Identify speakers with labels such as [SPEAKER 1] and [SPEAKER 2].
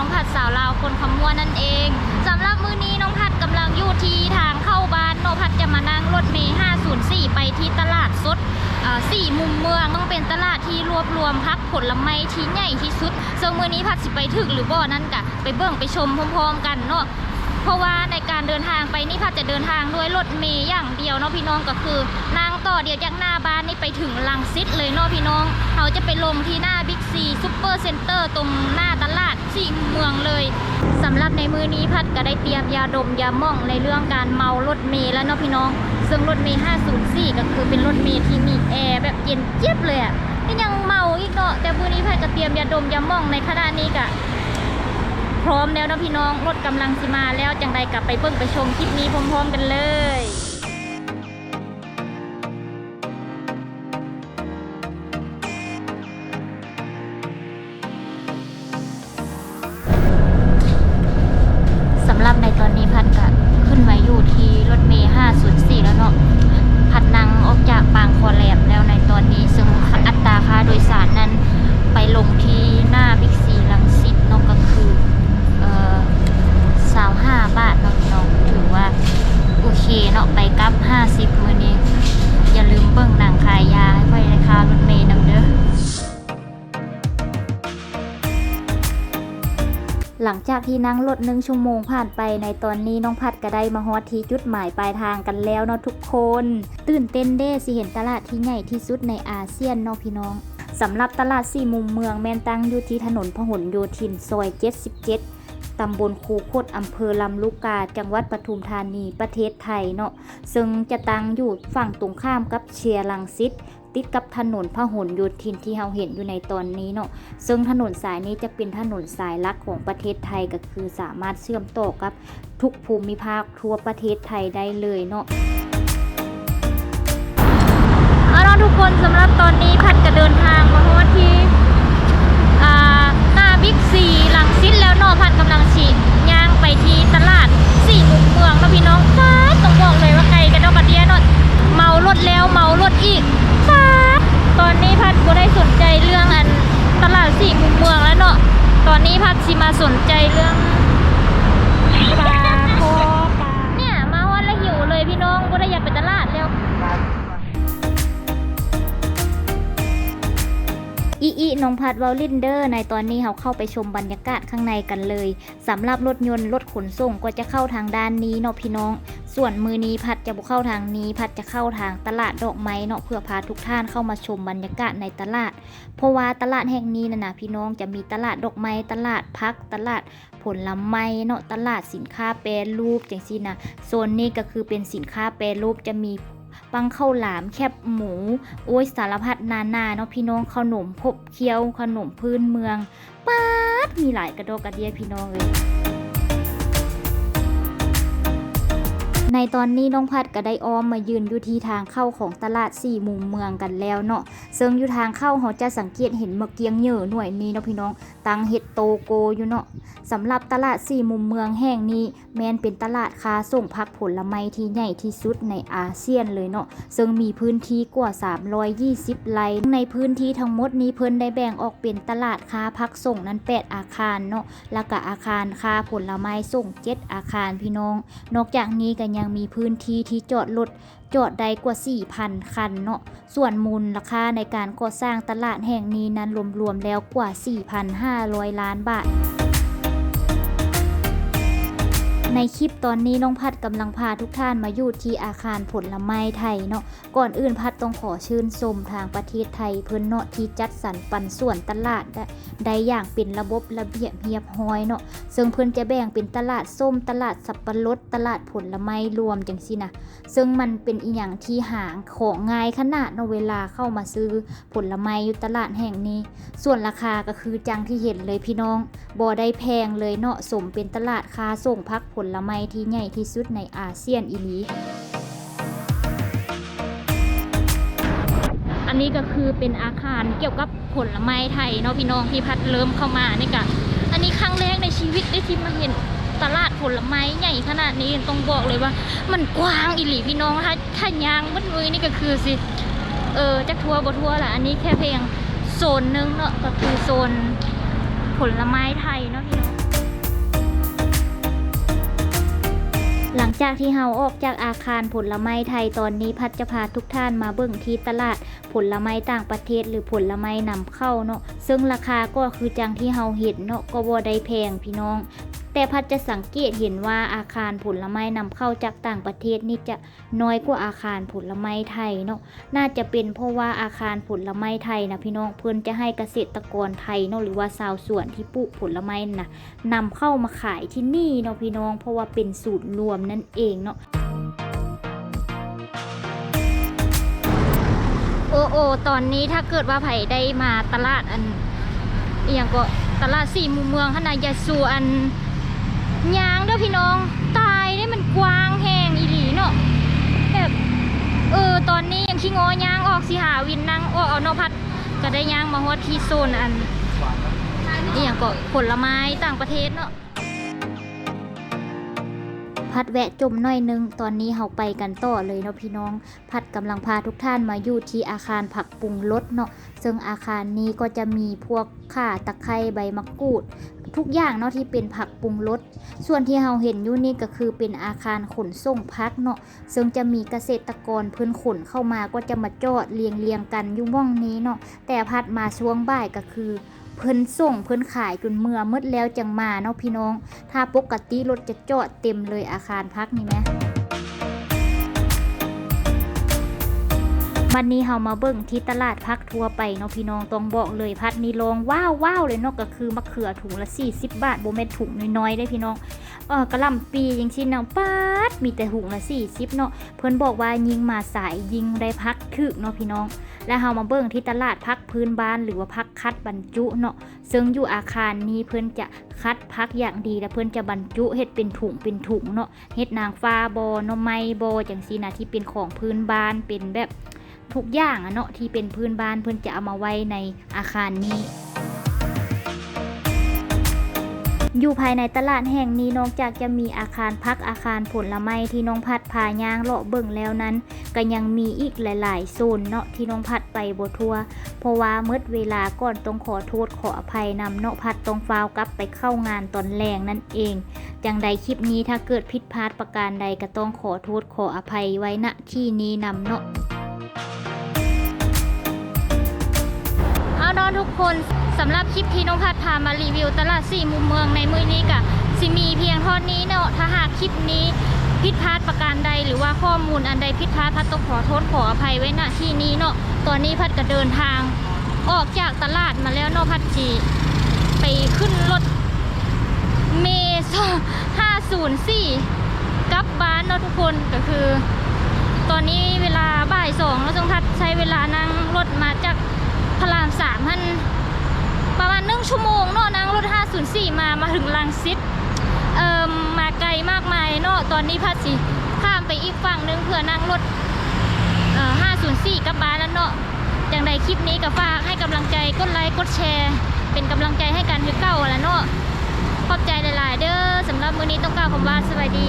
[SPEAKER 1] น้องผัดสาวลาวคนขมั
[SPEAKER 2] วนั่นเอง
[SPEAKER 1] สำ
[SPEAKER 2] หรับมื้อนี้น้องผั
[SPEAKER 1] ดกำลังอยู่ที่ทา
[SPEAKER 2] งเข้าบ้านน้องผัดจะมานั่งรถเมย์504 ไปที่ตลาด
[SPEAKER 1] สดสี่มุมเมืองต้องเป็นตลาดที่รวบรวมพักผลไม้ที่ใหญ่ที่สุดซึ่งมื้อนี้ผัดสิไปถึงหรือบ่อนั่นกะไปเบิ่งไปชมพร้อมๆ กันเนาะเพราะว่าในการเดินทางไปนี่ผัดจะเดินทางด้วยรถเมย์อย่างเดียวเนาะพี่น้องก็คือนั่งต่อเดียวจากหน้าบ้านนี่ไปถึงลังซิดเลยเนาะพี่น้องเขาจะไปลงที่หน้าบิ๊กซีซูเปอร์เซ็นเตอร์ตรงหน้าตลาด สี่เมืองเลยสำหรับในมือนี้พัดก็ได้เตรียมยาดมยาหม่องในเรื่องการเมารถเมย์แล้วเนาะพี่น้อง ซึ่งรถเมย์504 ก็คือเป็นรถเมย์ที่มีแอร์แบบเย็นเจี๊ยบเลยอะก็ยังเมาอีกเนาะแต่มือนี้พัดก็เตรียมยาดมยาหม่องในขณะนี้ก็พร้อมแล้วนะพี่น้องรถกำลังสิมาแล้วจังใดกลับไปเบิ่งไปชมคลิปนี้พร้อมๆกันเลย อยู่ที่รถเมย์504 แล้วเนาะพัดนังออกจากบางคอแหลมแล้วในตอนนี้ซึ่งอัตราค่าโดยสารนั้นไปลงที่หน้าบิ๊ จากที่นั่งรถหนึ่งชั่วโมงผ่านไปในตอนนี้น้องพัดก็ได้มาฮอดที่จุดหมายปลายทางกันแล้วเนาะทุกคน ตื่นเต้นเด้สิเห็นตลาดที่ใหญ่ที่สุดในอาเซียนเนาะพี่น้องสำหรับตลาดสี่มุมเมืองแมนตั้งอยู่ที่ถนนพหลโยธินซอย 77ตำบลคูคตอำเภอลำลูกกา จังหวัดปทุมธานี ประเทศไทยเนาะ ซึ่งจะตั้งอยู่ฝั่งตรงข้ามกับเชียร์ลังสิต ติดกับถนนพหลโยธินที่เราเห็นอยู่ในตอนนี้เนาะซึ่งถนนสายนี้จะเป็นถนนสายหลักของประเทศไทยก็คือสามารถเชื่อมต่อกับทุกภูมิภาคทั่วประเทศไทยได้เลยเนาะเอาล่ะทุกคนสำหรับตอนนี้พัดก็เดินทางมาฮอดที่หน้าบิ๊กซีหลังซิดแล้วเนาะพัดกำลังฉีดย่างไปที่ตลาดสี่มุมเมืองนะพี่น้องฟ้าต้องบอกเลยว่าไกลกันเนาะกระเดียเนาะเมารถแล้วเมารถอีกฟ้าดตอนนี้พัดก็ได้สนใจ เรื่องอันตลาดสี่มุมเมืองแล้วเนาะตอนนี้พัดชิมาสนใจเรื่องปลาโคปลาเนี่ยมาวันละหิวเลยพี่น้องก็ได้อยากไป อีอีนองพัดเวลลินเดอร์ ในตอนนี้เราเข้าไปชมบรรยากาศข้างในกันเลยสำหรับรถยนต์รถขนส่งก็จะเข้าทางด้านนี้เนาะพี่น้อง ส่วนมือนี้พัดจะบุกเข้าทางนี้ พัดจะเข้าทางตลาดดอกไม้เนาะเพื่อพาทุกท่านเข้ามาชมบรรยากาศในตลาด เพราะว่าตลาดแห่งนี้นะนะพี่น้องจะมีตลาดดอกไม้ตลาดพักตลาดผลไม้เนาะตลาดสินค้าแปรรูปจังซี่นะโซนนี้ก็คือเป็นสินค้าแปรรูปจะมี ปังข้าวหลามแคบหมู โอ้ยสารพัดนานาเนาะพี่น้องขนมพบเคี้ยว ขนมพื้นเมืองป๊าดมีหลายกระโดกกระเดียพี่น้องเลยในตอนนี้น้องพัดก็ได้อ้อมมายืนอยู่ที่ทางเข้าของตลาดสี่มุมเมืองกันแล้วเนาะซึ่งอยู่ทางเข้าเขาจะสังเกตเห็นเมะเกียงเหยื่อหน่วยนี้เนาะพี่น้องตังเห็ดโตโกอยู่เนาะสำหรับตลาดสี่มุมเมืองแห่งนี้ แมนเป็นตลาดค้าส่งผักผลไม้ที่ใหญ่ที่สุดในอาเซียนเลยเนาะซึ่งมีพื้นที่กว่า 320 ไร่ในพื้นที่ทั้งหมดนี้เพิ่นได้แบ่งออกเป็นตลาดค้าพักส่งนั้น 8 อาคารเนาะแล้วก็อาคารค้าผลไม้ส่ง 7 อาคารพี่น้อง นอกจากนี้ก็ยังมีพื้นที่ที่จอดรถ จอดได้กว่า 4,000 คันเนาะ ส่วนมูลราคาในการก่อสร้างตลาดแห่งนี้นั้นรวมๆแล้วกว่า 4,500 ล้านบาท ในคลิปตอนนี้น้องพัดกำลังพาทุกท่านมาอยู่ที่อาคารผลไม้ไทยเนาะก่อนอื่นพัดต้องขอชื่นชมทางประเทศไทยเพิ่นเนาะที่จัดสรรปันส่วนตลาดได้ได้อย่างเป็นระบบระเบียบเรียบร้อยเนาะซึ่งเพิ่อนจะแบ่งเป็นตลาดส้มตลาดสับปะรดตลาดผลไม้รวมจังซี่นะซึ่งมันเป็นอีหยังที่หางของง่ายขนาดเนาะเวลาเข้ามาซื้อผลไม้อยู่ตลาดแห่งนี้ ส่วนราคาก็คือจังที่เห็นเลยพี่น้องบ่ได้แพงเลยเนาะสมเป็นตลาดค้าส่งพักผลไม้ที่ใหญ่ที่สุดในอาเซียนอีหลีอันนี้ก็คือเป็นอาคารเกี่ยวกับผลไม้ไทยเนาะพี่น้องที่พัดเริ่มเข้ามานี่กะอันนี้ครั้งแรกในชีวิตได้ที่มาเห็นตลาดผลไม้ใหญ่ขนาดนี้ต้องบอกเลยว่า มันกว้างอีหลีพี่น้องถ้าถ้ายางบัดมือนี่ก็คือสิเออจักทัวร์บ่ทัวร์ละอันนี้แค่เพียงโซนหนึงเนาะก็คือโซนผลไม้ไทยเนาะพี่น้อง หลังจากที่เฮาออกจากอาคารผลไม้ไทยตอนนี้พัดจะพาทุกท่านมาเบิ่งที่ตลาดผลไม้ต่างประเทศหรือผลไม้นำเข้าเนาะซึ่งราคาก็คือจังที่เฮาเห็นเนาะก็บ่ได้แพงพี่น้อง แต่พัดจะสังเกตเห็นว่าอาคารผลไม้นำเข้าจากต่างประเทศนี่จะน้อยกว่าอาคารผลไม้ไทยเนาะน่าจะเป็นเพราะว่าอาคารผลไม้ไทยนะพี่น้องเพิ่อนจะให้เกษตรกรไทยเนาะหรือว่าชาวสวนที่ปลูกผลไม้น่ะนำเข้ามาขายที่นี่เนาะพี่น้อง เพราะว่าเป็นสูตรรวมนั่นเองเนาะโอโอตอนนี้ถ้าเกิดว่าไผได้มาตลาดอันอย่างก็ตลาดสี่มุมเมืองขนาดยาสูอัน ยางเด้อพี่น้อง ตายได้มันกว้างแหงอีหลีเนาะแบบเออตอนนี้ยังขี้งอยางออกสิหาวินนั่งออกเอานอพัดก็ได้ยางมาฮอดที่โซนอันอย่างก็ผลไม้ต่างประเทศเนาะ พัดแวะจมหน่อยนึง ตอนนี้เฮาไปกันต่อเลยเนาะพี่น้อง พัดกำลังพาทุกท่านมาอยู่ที่อาคารผักปรุงรสเนาะ ซึ่งอาคารนี้ก็จะมีพวกข่าตะไคร้ใบมะกรูด ทุกอย่างเนาะที่เป็นผักปรุงรส ส่วนที่เฮาเห็นอยู่นี่ก็คือเป็นอาคารขนส่งพักเนาะ ซึ่งจะมีเกษตรกรเพิ่นขนเข้ามาก็จะมาจอดเรียงเรียงกันอยู่ม่องนี้เนาะ แต่พัดมาช่วงบ่ายก็คือ เพิ่นส่งเพิ่นขายจนเมื่อมืดแล้วจังมาเนาะพี่น้อง ถ้าปกติรถจะจอดเต็มเลยอาคารพักนี่ไหมวันนี้เฮามาเบิ่งที่ตลาดพักทัวไปเนาะพี่น้องต้องบอกเลยพัดนี้ลองว้าวว้าวเลยเนาะก็คือมะเขือถุงละ 40 บาทโบเม็ดถุงน้อยๆได้พี่น้องเออกระลำปียังชิ้นเนาะป๊าดมีแต่ถุงละ 40 เนาะเพิ่อนบอกว่ายิงมาสายยิงได้พักถึกเนาะพี่น้อง และเฮามาเบิ่งที่ตลาดพักพื้นบ้านหรือว่าพักคัดบรรจุเนาะซึ่งอยู่อาคารนี้เพิ่นจะคัดพักอย่างดีและเพิ่นจะบรรจุเห็ดเป็นถุงเป็นถุงเนาะเฮ็ดนางฟ้าบอนมไม้บอจังซี่นะที่เป็นของพื้นบ้านเป็นแบบทุกอย่างอะเนาะที่เป็นพื้นบ้านเพิ่นจะเอามาไว้ในอาคารนี้ อยู่ภายในตลาดแห่งนี้นอกจากจะมีอาคารพักอาคารผลไม้ที่น้องพัดพายางเลาะเบิ่งแล้วนั้น ก็ยังมีอีกหลาย ๆ โซนเนาะที่น้องพัดไปบทัวเพราะว่าเมื่อเวลาก่อนต้องขอโทษขออภัยนำเนาะพัดต้องฟาวกลับไปเข้างานตอนแรงนั่นเอง จังใดคลิปนี้ถ้าเกิดผิดพลาดประการใดก็ต้องขอโทษขออภัยไว้ณที่นี้นำเนาะ อาเนอนทุกคนสำหรับคลิปที่น้องพัดพามารีวิว ตลาดสี่มุมเมืองในมือนี้กะสิมีเพียงเท่านี้เนาะถ้าหากคลิปนี้ผิดพลาดประการใดหรือว่าข้อมูลอันใดผิดพลาดพัดต้องขอโทษขออภัยไว้ณที่นี้เนาะตอนนี้พัดก็เดินทาง ออกจากตลาดมาแล้วเนาะพัดจีไปขึ้นรถเมโซ504กลับบ้านเนาะทุกคนก็คือ ตอนนี้เวลาบ่ายสองแล้วจงพัดใช้เวลานั่งรถมาจาก พระรามสามพันประมาณหนึ่งชั่วโมงเนาะนั่งรถ 504 มามาถึงลังสิตเอ่อมาไกลมากมายเนาะตอนนี้พัดสิข้ามไปอีกฝั่งนึงเพื่อนั่งรถเอ่อ504กลับบ้านแล้วเนาะจังใดคลิปนี้ก็ฝากให้กำลังใจกดไลค์กดแชร์ เป็นกำลังใจให้กันคือเก่าแล้วเนาะขอบใจหลาย ๆ เด้อสำหรับมื้อนี้ต้องกล่าวคำว่าสวัสดี